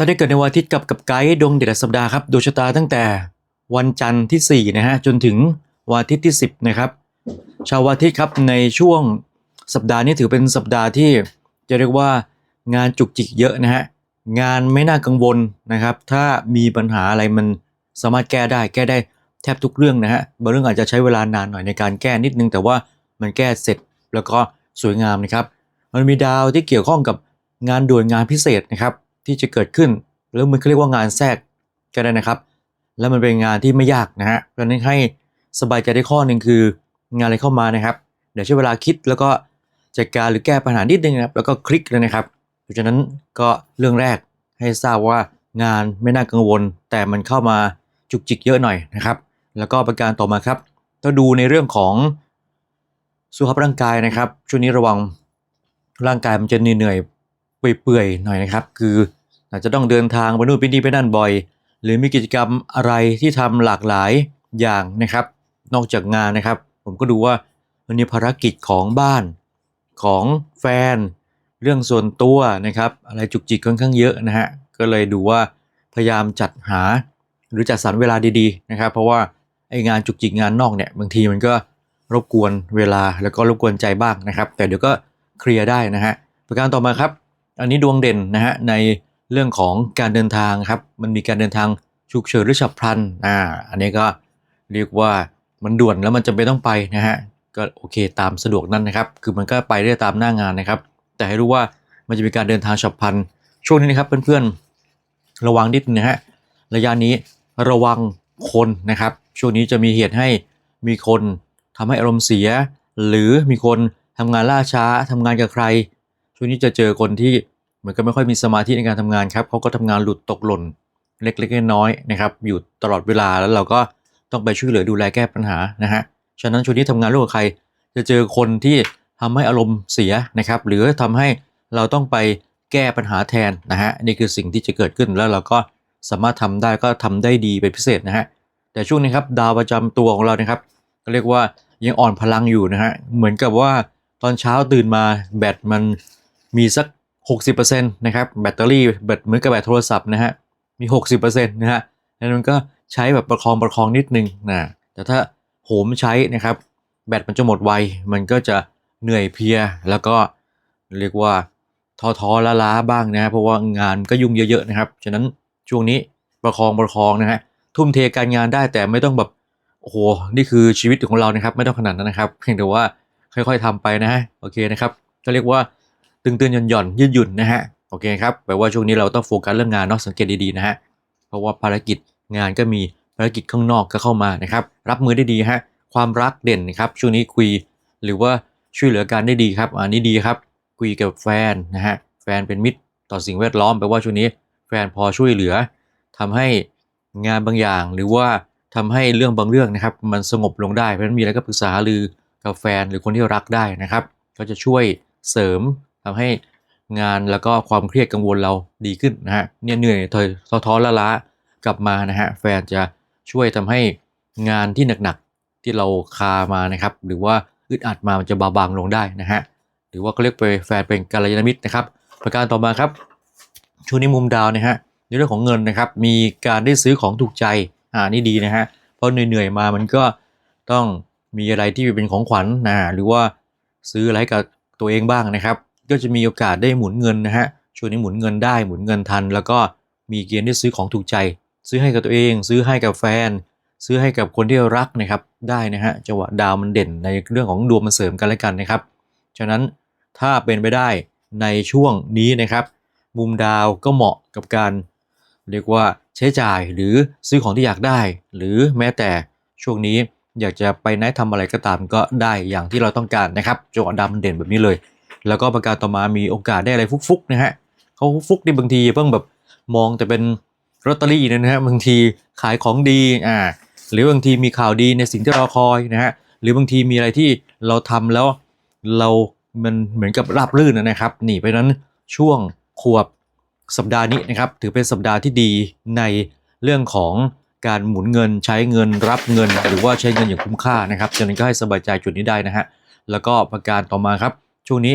ตอนนี้เกิดในวันอาทิตย์กับกับไกด์ดวงเดือนสัปดาห์ครับดวงชะตาตั้งแต่วันจันทร์ที่4นะฮะจนถึงวันอาทิตย์ที่ 10 นะครับ ชาววันอาทิตย์ครับในช่วงสัปดาห์นี้ถือเป็นสัปดาห์ที่จะเรียกว่างานจุกจิกเยอะนะฮะงานไม่น่ากังวลนะครับ ถ้ามีปัญหาอะไรมันสามารถแก้ได้แก้ได้แทบทุกเรื่องนะฮะบางเรื่องอาจจะใช้เวลานานหน่อยในการแก้นิดนึง แต่ว่ามันแก้เสร็จแล้วก็สวยงามนะครับ มันมีดาวที่เกี่ยวข้องกับงานด่วนงานพิเศษนะครับ ที่จะเกิดขึ้นหรือมันเขาเรียกว่างานแทรกก็ได้นะครับ แล้วมันเป็นงานที่ไม่ยากนะฮะเพราะนั้นให้สบายใจได้ข้อหนึ่งคืองานอะไรเข้ามานะครับ เดี๋ยวใช้เวลาคิดแล้วก็จัดการหรือแก้ปัญหานิดนึงนะครับ แล้วก็คลิกเลยนะครับ เพราะฉะนั้นก็เรื่องแรกให้ทราบว่างานไม่น่ากังวล แต่มันเข้ามาจุกจิกเยอะหน่อยนะครับ แล้วก็ประการต่อมาครับต้องดูในเรื่องของสุขภาพร่างกายนะครับ ช่วงนี้ระวังร่างกายมันจะเหนื่อยๆเปื่อยๆหน่อยนะครับ คือ อาจจะต้องเดินทางไปนู่นไปนี่ไปนั่นบ่อย หรือมีกิจกรรมอะไรที่ทำหลากหลายอย่างนะครับ นอกจากงานนะครับ ผมก็ดูว่ามันมีภารกิจของบ้านของแฟน เรื่องส่วนตัวนะครับ อะไรจุกจิกค่อนข้างเยอะนะฮะก็เลยดูว่าพยายามจัดหาหรือจัดสรรเวลาดีๆนะครับ เพราะว่าไองานจุกจิกงานนอกเนี่ยบางทีมันก็รบกวนเวลาแล้วก็รบกวนใจบ้างนะครับ แต่เดี๋ยวก็เคลียร์ได้นะฮะประการต่อมาครับ อันนี้ดวงเด่นนะฮะใน เรื่องของการเดินทางครับ มันมีการเดินทางฉุกเฉินหรือฉับพลันอ่าอันนี้ก็เรียกว่ามันด่วนแล้วมันจำเป็นต้องไปนะฮะก็โอเคตามสะดวกนั่นนะครับ คือมันก็ไปได้ตามหน้างานนะครับ แต่ให้รู้ว่ามันจะมีการเดินทางฉับพลันช่วงนี้นะครับเพื่อนๆระวังนิดนะฮะระยะนี้ระวังคนนะครับ ช่วงนี้จะมีเหตุให้มีคนทำให้อารมณ์เสีย หรือมีคนทำงานล่าช้าทำงานกับใคร ช่วงนี้จะเจอคนที่ มือนกับไม่ค่อยมีสมาธิในการทำงานครับเขาก็ทำงานหลุดตกหล่นเล็กๆน้อยๆนะครับ อยู่ตลอดเวลาแล้วเราก็ต้องไปช่วยเหลือดูแลแก้ปัญหานะฮะฉะนั้นช่วงนี้ทำงานร่วมกับใคร จะเจอคนที่ทำให้อารมณ์เสียนะครับ หรือทำให้เราต้องไปแก้ปัญหาแทนนะฮะนี่คือสิ่งที่จะเกิดขึ้นแล้วเราก็สามารถทำได้ก็ทำได้ดีเป็นพิเศษนะฮะแต่ช่วงนี้ครับดาวประจำตัวของเรานะครับก็เรียกว่ายังอ่อนพลังอยู่นะฮะเหมือนกับว่าตอนเช้าตื่นมาแบตมันมีสัก 60%นะครับแบตเตอรี่แบตเหมือนกับแบตโทรศัพท์นะฮะมี 60%นะฮะแล้วมันก็ใช้แบบประคองประคองนิดนึงนะแต่ถ้าโหมใช้นะครับ แบตมันจะหมดไว มันก็จะเหนื่อยเพลีย แล้วก็เรียกว่าท้อท้อล้าล้าๆบ้างนะฮะเพราะว่างานก็ยุ่งเยอะๆนะครับฉะนั้นช่วงนี้ประคองประคองนะฮะทุ่มเทการงานได้แต่ไม่ต้องแบบโอ้โหนี่คือชีวิตของเรานะครับ ไม่ต้องขนาดนั้นนะครับ เพียงแต่ว่าค่อยๆทำไปนะฮะโอเคนะครับก็เรียกว่า ตึงเตือนหย่อนหย่อนยืดหยุ่นนะฮะโอเคครับแปลว่าช่วงนี้เราต้องโฟกัสเรื่องงานเนาะสังเกตดีๆนะฮะเพราะว่าภารกิจงานก็มีภารกิจข้างนอกก็เข้ามานะครับ รับมือได้ดีฮะความรักเด่นนะครับช่วงนี้คุยหรือว่าช่วยเหลือกันได้ดีครับอันนี้ดีครับคุยกับแฟนนะฮะแฟนเป็นมิตรต่อสิ่งแวดล้อมแปลว่าช่วงนี้แฟนพอช่วยเหลือทำให้งานบางอย่าง หรือว่าทำให้เรื่องบางเรื่องนะครับ มันสงบลงได้เพราะฉะนั้นมีอะไรก็ปรึกษาหรือกับแฟนหรือคนที่รักได้นะครับ ก็จะช่วยเสริม ทำให้งานแล้วก็ความเครียดกังวลเราดีขึ้นนะฮะเนี่ยเหนื่อยถอยท้อท้อละล้ากลับมานะฮะแฟนจะช่วยทำให้งานที่หนักๆที่เราคามานะครับ หรือว่าอึดอัดมามันจะเบาบางลงได้นะฮะหรือว่าเขาเรียกไปแฟนเป็นกัลยาณมิตรนะครับ ประการต่อมาครับช่วงนี้มุมดาวนะฮะในเรื่องของเงินนะครับ มีการได้ซื้อของถูกใจอ่านี่ดีนะฮะเพราะเหนื่อยๆมามันก็ต้องมีอะไรที่เป็นของขวัญนะหรือว่าซื้ออะไรให้กับตัวเองบ้างนะครับ ก็จะมีโอกาสได้หมุนเงินนะฮะช่วงนี้หมุนเงินได้หมุนเงินทัน แล้วก็มีเกณฑ์ได้ซื้อของถูกใจ ซื้อให้กับตัวเอง ซื้อให้กับแฟน ซื้อให้กับคนที่รักนะครับได้นะฮะจังหวะดาวมันเด่นในเรื่องของดวงมันเสริมกันและกันนะครับฉะนั้นถ้าเป็นไปได้ในช่วงนี้นะครับ มุมดาวก็เหมาะกับการเรียกว่าใช้จ่ายหรือซื้อของที่อยากได้ หรือแม้แต่ช่วงนี้อยากจะไปไหนทำอะไรก็ตามก็ได้อย่างที่เราต้องการนะครับจังหวะดาวมันเด่นแบบนี้เลย แล้วก็ประการต่อมามีโอกาสได้อะไรฟุกๆนะฮะเขาฟุกๆนี่บางทีเพิ่งแบบมองแต่เป็นลอตเตอรี่นะฮะบางทีขายของดีอ่าหรือบางทีมีข่าวดีในสิ่งที่เราคอยนะฮะหรือบางทีมีอะไรที่เราทำแล้วเรามันเหมือนกับราบรื่นนะครับนี่เพราะนั้นช่วงขวบสัปดาห์นี้นะครับถือเป็นสัปดาห์ที่ดีในเรื่องของการหมุนเงินใช้เงินรับเงิน หรือว่าใช้เงินอย่างคุ้มค่านะครับฉะนั้นก็ให้สบายใจจุดนี้ได้นะฮะแล้วก็ประการต่อมาครับ ช่วงนี้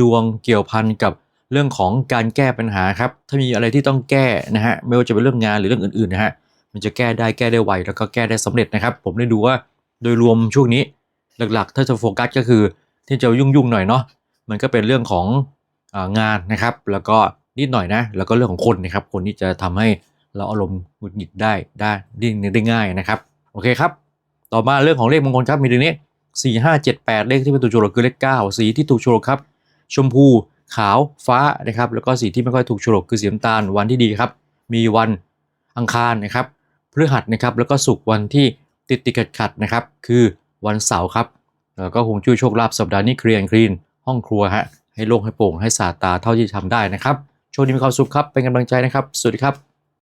ดวงเกี่ยวพันกับเรื่องของการแก้ปัญหาครับ ถ้ามีอะไรที่ต้องแก้นะฮะไม่ว่าจะเป็นเรื่องงานหรือเรื่องอื่นๆนะฮะมันจะแก้ได้แก้ได้ไวแล้วก็แก้ได้สำเร็จนะครับ ผมได้ดูว่าโดยรวมช่วงนี้หลักๆ ถ้าจะโฟกัสก็คือที่จะยุ่งๆหน่อยเนาะมันก็เป็นเรื่องของงานนะครับ แล้วก็นิดหน่อยนะ แล้วก็เรื่องของคนนะครับ คนที่จะทำให้เราอารมณ์หงุดหงิดได้ได้ได้ง่ายนะครับ โอเคครับ ต่อมาเรื่องของเลขมงคลครับมีตรงนี้ 4 5 7 8เจ็ดแปดเลขที่เป็นตัวโชว์คือเลข9สีที่ถูกโชว์ครับ ชมพูขาวฟ้านะครับ แล้วก็สีที่ไม่ค่อยถูกโฉลกคือสีน้ำตาลวันที่ดีครับ มีวันอังคารนะครับพฤหัสนะครับ แล้วก็ศุกร์วันที่ติดติดขัดขัดนะครับ คือวันเสาร์ครับแล้วก็คงช่วยโชคลาภสัปดาห์นี้เคลียร์คลีน ห้องครัวฮะให้โล่งให้โปร่งให้สะอาดตาเท่าที่ทำได้นะครับโชคดีมีความสุขครับเป็นกำลังใจนะครับ สวัสดีครับ